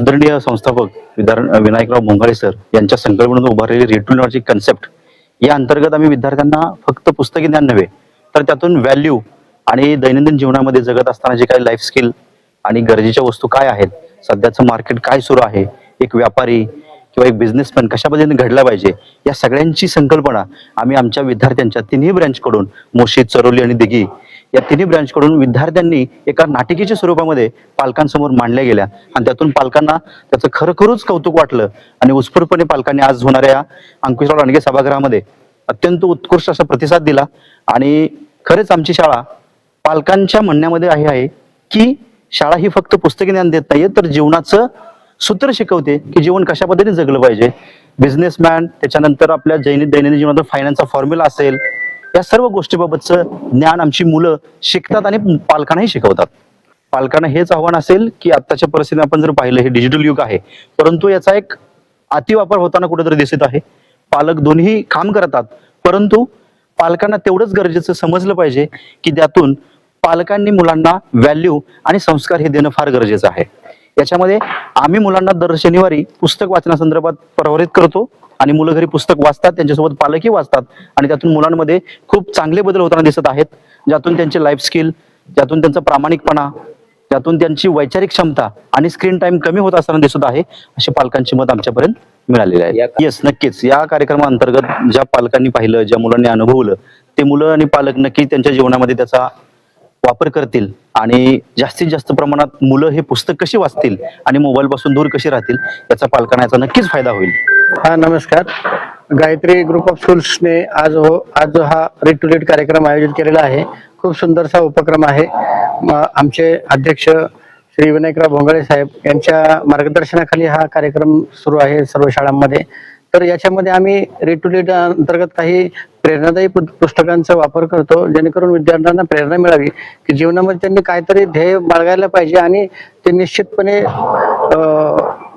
आदरणीय संस्थापक विनायकराव मोंगाळे सर यांच्या संकल्पनेतून उभारलेली रेटूलची कन्सेप्ट या अंतर्गत आम्ही विद्यार्थ्यांना फक्त पुस्तकी ज्ञान नव्हे तर त्यातून व्हॅल्यू आणि दैनंदिन जीवनामध्ये जगत असताना जे काही लाईफ स्किल आणि गरजेच्या वस्तू काय आहेत सध्याचं मार्केट काय सुरू आहे एक व्यापारी किंवा एक बिझनेसमॅन कशा पद्धतीने घडला पाहिजे या सगळ्यांची संकल्पना आम्ही आमच्या विद्यार्थ्यांच्या तिन्ही ब्रँचकडून मोशी चरोली आणि दिघी या तिन्ही ब्रँचकडून विद्यार्थ्यांनी एका नाटिकेच्या स्वरूपामध्ये पालकांसमोर मांडल्या गेल्या. आणि त्यातून पालकांना त्याचं खरोखरच कौतुक वाटलं आणि उत्स्फूर्तपणे पालकांनी आज होणाऱ्या अंकुशराव लांडगे सभागृहामध्ये अत्यंत उत्कृष्ट असा प्रतिसाद दिला. आणि खरंच आमची शाळा पालकांच्या म्हणण्यामध्ये आहे आहे की शाळा ही फक्त पुस्तकी ज्ञान देत नाहीये तर जीवनाचं सूत्र शिकवते की जीवन कशा पद्धतीने जगलं पाहिजे. बिझनेसमॅन त्याच्यानंतर आपल्या दैनिक दैनंदिन जीवनात फायनान्सचा फॉर्म्युला असेल या सर्व गोष्टीबाबतचं ज्ञान आमची मुलं शिकतात आणि पालकांनाही शिकवतात. पालकांना हेच आव्हान असेल की आत्ताच्या परिस्थितीत आपण जर पाहिलं हे डिजिटल युग आहे. परंतु याचा एक अतिवापर होताना कुठेतरी दिसत आहे. पालक दोन्ही काम करतात परंतु पालकांना तेवढंच गरजेचं समजलं पाहिजे की त्यातून पालकांनी मुलांना व्हॅल्यू आणि संस्कार हे देणं फार गरजेचं आहे. याच्यामध्ये आम्ही मुलांना दर शनिवारी पुस्तक वाचनासंदर्भात प्रवरित करतो. आणि मुलं घरी पुस्तक वाचतात त्यांच्यासोबत पालकही वाचतात आणि त्यातून मुलांमध्ये खूप चांगले बदल होताना दिसत आहेत. ज्यातून त्यांचे लाईफ स्किल ज्यातून त्यांचा प्रामाणिकपणा त्यातून त्यांची वैचारिक क्षमता आणि स्क्रीन टाइम कमी होत असताना दिसत आहे असे पालकांची मत आमच्यापर्यंत मिळालेले आहे येस नक्कीच. या कार्यक्रमाअंतर्गत ज्या पालकांनी पाहिलं ज्या मुलांनी अनुभवलं ते मुलं आणि पालक नक्की त्यांच्या जीवनामध्ये त्याचा वापर करतील आणि जास्तीत जास्त प्रमाणात मुलं हे पुस्तक कशी वाचतील आणि मोबाईल पासून दूर कशी राहतील याचा पालकांना याचा नक्कीच फायदा होईल. हा नमस्कार. गायत्री ग्रुप ऑफ स्कूल्सने आज हो आज हा रेड टू रेड कार्यक्रम आयोजित केलेला आहे. खूप सुंदरसा उपक्रम आहे. आमचे अध्यक्ष श्री विनायकराव भोंगळे साहेब यांच्या मार्गदर्शनाखाली हा कार्यक्रम सुरू आहे सर्व शाळांमध्ये. तर याच्यामध्ये आम्ही रेड टू रेड अंतर्गत काही प्रेरणादायी पु- पुस्तकांचा वापर करतो जेणेकरून विद्यार्थ्यांना प्रेरणा मिळावी की जीवनामध्ये त्यांनी काहीतरी ध्येय बाळगायला पाहिजे आणि ते निश्चितपणे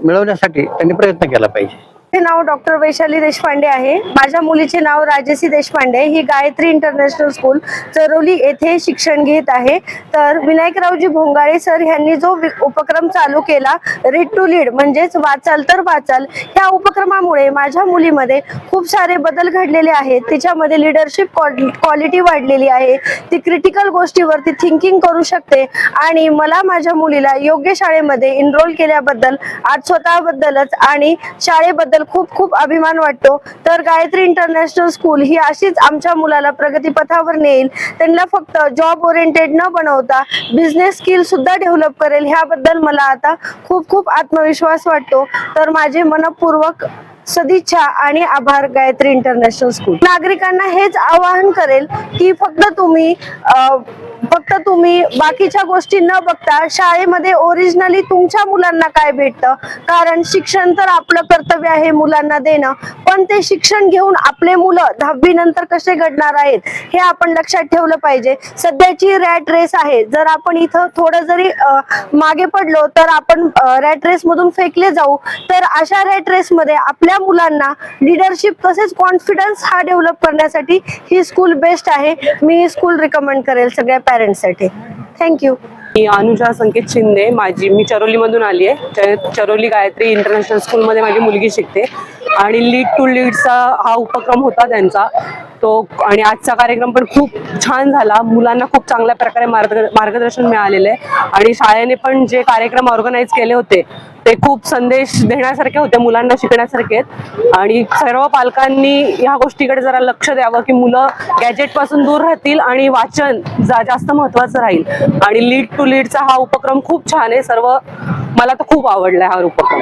मिळवण्यासाठी त्यांनी प्रयत्न केला पाहिजे. माझे नाव डॉक्टर वैशाली देशपांडे आहे. माझ्या मुलीचे नाव राजसी देशपांडे. ही गायत्री इंटरनॅशनल स्कूल चरोली येथे शिक्षण घेत आहे. तर विनायकरावजी भोंगाळे सर यांनी जो उपक्रम चालू केला रीड टू लीड म्हणजेच वाचाल तर वाचाल ह्या उपक्रमामुळे माझ्या मुलीमध्ये खूप सारे बदल घडलेले आहेत. तिच्यामध्ये लिडरशिप क्वालिटी वाढलेली आहे. ती क्रिटिकल गोष्टीवरती थिंकिंग करू शकते आणि मला माझ्या मुलीला योग्य शाळेमध्ये इनरोल केल्याबद्दल आज स्वतःबद्दलच आणि शाळेबद्दल खूप खूप अभिमान वाटतो. तर गायत्री इंटरनॅशनल स्कूल ही अशीच आमच्या मुलाला प्रगतीपथावर नेईल. त्यांना फक्त जॉब ओरिएंटेड न बनवता बिझनेस स्किल सुद्धा डेव्हलप करेल ह्याबद्दल मला आता खूप खूप आत्मविश्वास वाटतो. तर माझे मनपूर्वक सदिच्छा आणि आभार गायत्री इंटरनॅशनल स्कूल नागरिकांना हेच आवाहन करेल की फक्त तुम्ही फक्त तुम्ही बाकीच्या गोष्टी न बघता शाळेमध्ये ओरिजिनली तुमच्या मुलांना काय भेटतं? कारण शिक्षण तर आपलं कर्तव्य आहे मुलांना देणं. पण ते शिक्षण घेऊन आपले मुलं दहावी नंतर कसे घडणार आहेत हे आपण लक्षात ठेवलं पाहिजे. सध्याची रॅट रेस आहे. जर आपण इथं थोडं जरी मागे पडलो तर आपण रॅट रेस मधून फेकले जाऊ. तर अशा रॅट रेस मध्ये आपल्या मुलांना लिडरशिप तसेच कॉन्फिडन्स हा डेव्हलप करण्यासाठी ही स्कूल बेस्ट आहे. मी ही स्कूल रिकमेंड करेल सगळ्या पॅरेंट्ससाठी थँक्यू मी अनुजा संकेत शिंदे माझी मी चरोलीमधून आली आहे. चरोली गायत्री इंटरनॅशनल स्कूलमध्ये माझी मुलगी शिकते. आणि लीड टू लीडचा हा उपक्रम होता त्यांचा. तो आणि आजचा कार्यक्रम पण खूप छान झाला. मुलांना खूप चांगल्या प्रकारे मार्गदर्शन मिळालेलं आहे. आणि शाळेने पण जे कार्यक्रम ऑर्गनाईज केले होते ते खूप संदेश देण्यासारखे होते मुलांना शिकण्यासारखे आणि सर्व पालकांनी ह्या गोष्टीकडे जरा लक्ष द्यावं की मुलं गॅजेटपासून दूर राहतील आणि वाचन जा- जास्त महत्वाचं राहील. आणि लीड टू लीडचा हा उपक्रम खूप छान आहे. सर्व मला तर खूप आवडला हा उपक्रम.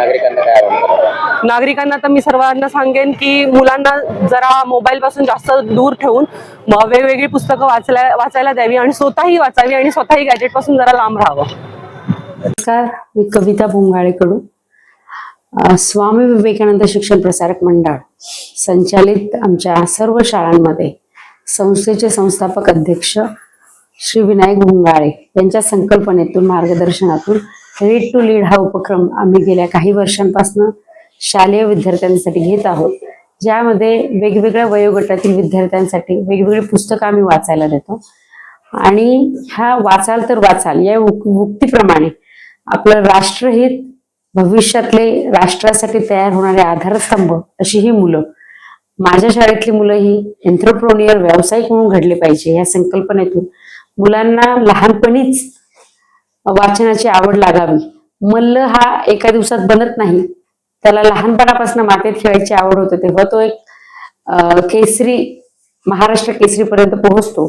नागरिकांना तर मी सर्वांना सांगेन की मुलांना जरा मोबाईल पासून जास्त दूर ठेवून वेगवेगळी पुस्तकं वाचल्या वाचायला द्यावी आणि स्वतःही वाचावी आणि स्वतःही गॅजेटपासून जरा लांब राहावं. नमस्कार मी कविता भोंगाळेकडून स्वामी विवेकानंद शिक्षण प्रसारक मंडळ संचालित आमच्या सर्व शाळांमध्ये संस्थेचे संस्थापक अध्यक्ष श्री विनायक भोंगाळे यांच्या संकल्पनेतून मार्गदर्शनातून रीड टू लीड हा उपक्रम आम्ही गेल्या काही वर्षांपासून शालेय विद्यार्थ्यांसाठी घेत आहोत. ज्यामध्ये वेगवेगळ्या वयोगटातील विद्यार्थ्यांसाठी वेगवेगळी पुस्तकं आम्ही वाचायला देतो. आणि ह्या वाचाल तर वाचाल या उक- उक्तीप्रमाणे आपलं राष्ट्रहित भविष्यातले राष्ट्रासाठी तयार होणारे आधारस्तंभ अशी ही मुलं. माझ्या शाळेतली मुलं ही एंटरप्रोनियर व्यावसायिक म्हणून घडले पाहिजे या संकल्पनेतून. मुलांना लहानपणीच वाचनाची आवड लागावी. मल्ल हा एका दिवसात बनत नाही. त्याला लहानपणापासून मातीत खेळायची आवड होते. तेव्हा तो एक केसरी महाराष्ट्र केसरी पर्यंत पोहोचतो.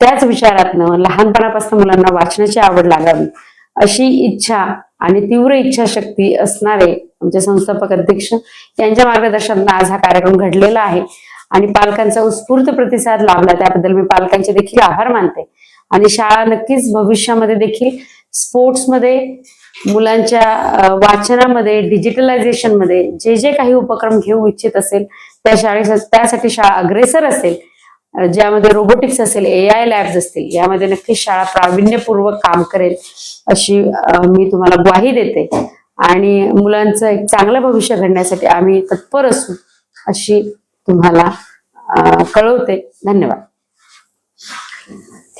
त्याच विचारातनं लहानपणापासून मुलांना वाचनाची आवड लागावी. अशी इच्छा आणि तीव्र इच्छाशक्ती असणारे आमचे संस्थापक अध्यक्ष यांच्या मार्गदर्शनात आज हा कार्यक्रम घडलेला आहे. आणि पालकांचा उत्स्फूर्त प्रतिसाद लाभला. त्याबद्दल मी पालकांचे देखील आभार मानते. आणि शाळा नक्कीच भविष्यामध्ये देखील स्पोर्ट्समध्ये मुलांच्या वाचनामध्ये डिजिटलायझेशनमध्ये जे जे काही उपक्रम घेऊ इच्छित असेल त्या शाळेस त्यासाठी शाळा अग्रेसर असेल ज्यामध्ये रोबोटिक्स असेल ए आय लॅब्स असतील यामध्ये नक्कीच शाळा प्राविण्यपूर्वक काम करेल अशी मी तुम्हाला ग्वाही देते. आणि मुलांचं एक चांगलं भविष्य घडण्यासाठी आम्ही तत्पर असू अशी तुम्हाला कळवते. धन्यवाद.